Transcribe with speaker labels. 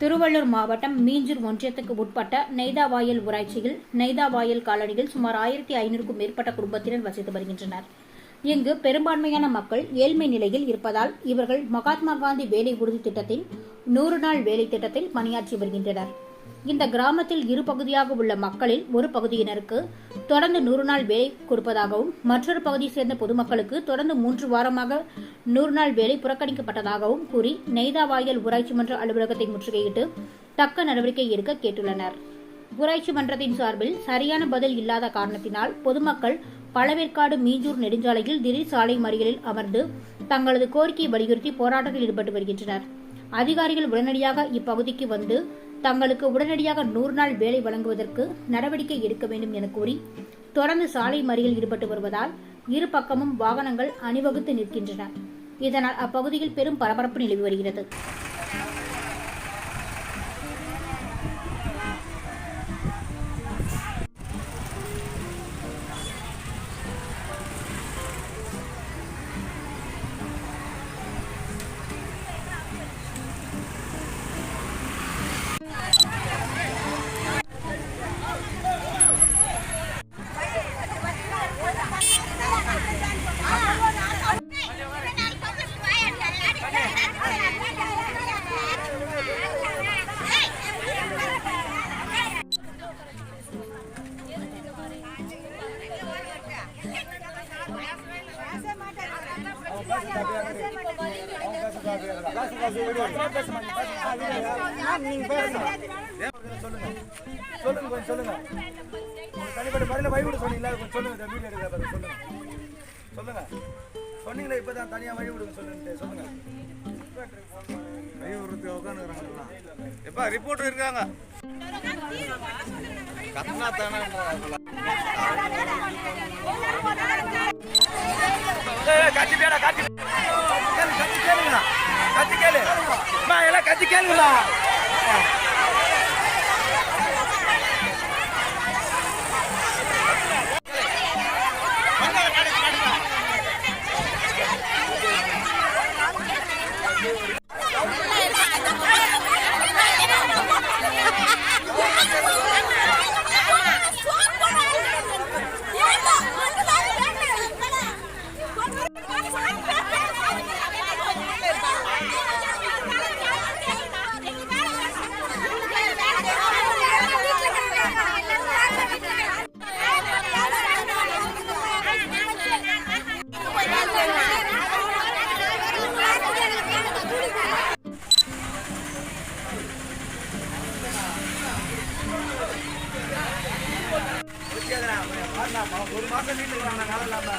Speaker 1: திருவள்ளூர் மாவட்டம் மீஞ்சூர் ஒன்றியத்துக்கு உட்பட்ட நெய்தாவாயல் ஊராட்சியில் நெய்தாவாயல் காலனியில் சுமார் ஆயிரத்தி ஐநூறுக்கும் மேற்பட்ட குடும்பத்தினர் வசித்து வருகின்றனர். இங்கு பெரும்பான்மையான மக்கள் ஏழ்மை நிலையில் இருப்பதால் இவர்கள் மகாத்மா காந்தி வேலை உறுதி திட்டத்தின் நூறு நாள் வேலை திட்டத்தில் பணியாற்றி வருகின்றனர். இந்த கிராமத்தில் இரு பகுதியாக உள்ள மக்களில் ஒரு பகுதியினருக்கு தொடர்ந்து நூறு நாள் வேலை கொடுப்பதாகவும் மற்றொரு பகுதியை சேர்ந்த பொதுமக்களுக்கு தொடர்ந்து மூன்று வாரமாக நூறு நாள் வேலை புறக்கணிக்கப்பட்டதாகவும் கூறி நெய்தாவாயல் ஊராட்சி மன்ற அலுவலகத்தை முற்றுகையிட்டு தக்க நடவடிக்கை எடுக்க கேட்டுள்ளனர். ஊராட்சி மன்றத்தின் சார்பில் சரியான பதில் இல்லாத காரணத்தினால் பொதுமக்கள் பழவேற்காடு மீஞ்சூர் நெடுஞ்சாலையில் திடீர் சாலை மறியலில் அமர்ந்து தங்களது கோரிக்கையை வலியுறுத்தி போராட்டத்தில் ஈடுபட்டு வருகின்றனர். அதிகாரிகள் உடனடியாக இப்பகுதிக்கு வந்து தங்களுக்கு உடனடியாக நூறு நாள் வேலை வழங்குவதற்கு நடவடிக்கை எடுக்க வேண்டும் என கூறி தொடர்ந்து சாலை மறியல் ஈடுபட்டு வருவதால் இரு பக்கமும் வாகனங்கள் அணிவகுத்து நிற்கின்றன. இதனால் அப்பகுதியில் பெரும் பரபரப்பு நிலவி வருகிறது.
Speaker 2: சொல்லுங்க சொல்லுங்க கொஞ்சம் சொல்லுங்க உங்க தனிப்பட்ட முறையில் வழி சொன்னீங்களா கொஞ்சம் சொல்லுங்க இந்த வீடியோ எடுக்கிறத சொல்லுங்க சொல்லுங்க சொன்னீங்களா இப்பதான் தனியா வழி விடுங்க சொல்லுங்க சொல்லுங்க வழி விடுறதுக்கு உட்காந்துக்கிறாங்களா
Speaker 3: எப்பா ரிப்போர்ட்டர் இருக்காங்க கத்னா தானே
Speaker 2: கத்தி பேடா கத்தி கேளு கத்தி கேளு எல்லாம் கத்தி கேளுங்களா ஒரு மாசம் வீட்டுக்கு நாங்கள் நல்லா இல்லாம